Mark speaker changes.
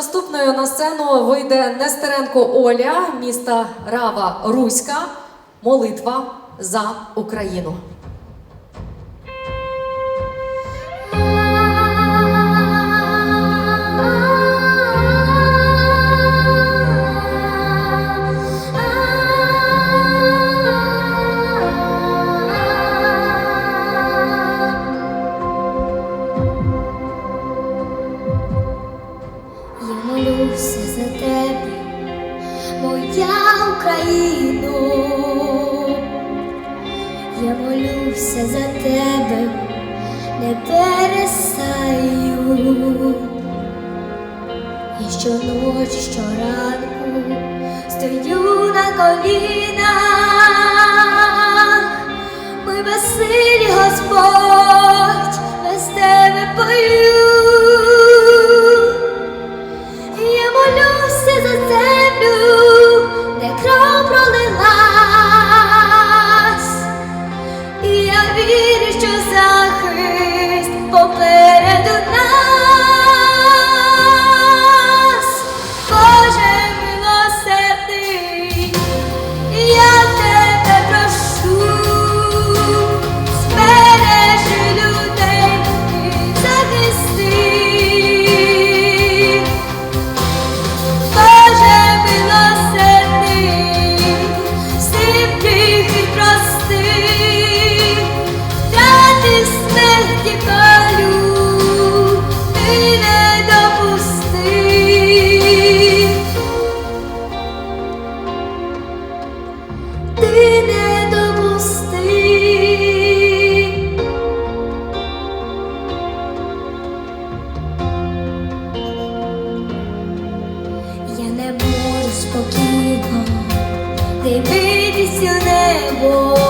Speaker 1: наступною на сцену вийде Нестеренко Оля, міста Рава Руська. Молитва за Україну.
Speaker 2: Молюся за тебе, моя Україно. Я молюся за тебе, не перестаю. І щоночі, щоранку стою на колінах. Ми безсилі, Господь, попереду нас. Боже милосердний, я тебе прошу, збережи людей і захисти. Боже милосердний, гріхи прости, втрати смерті дивитись у небо,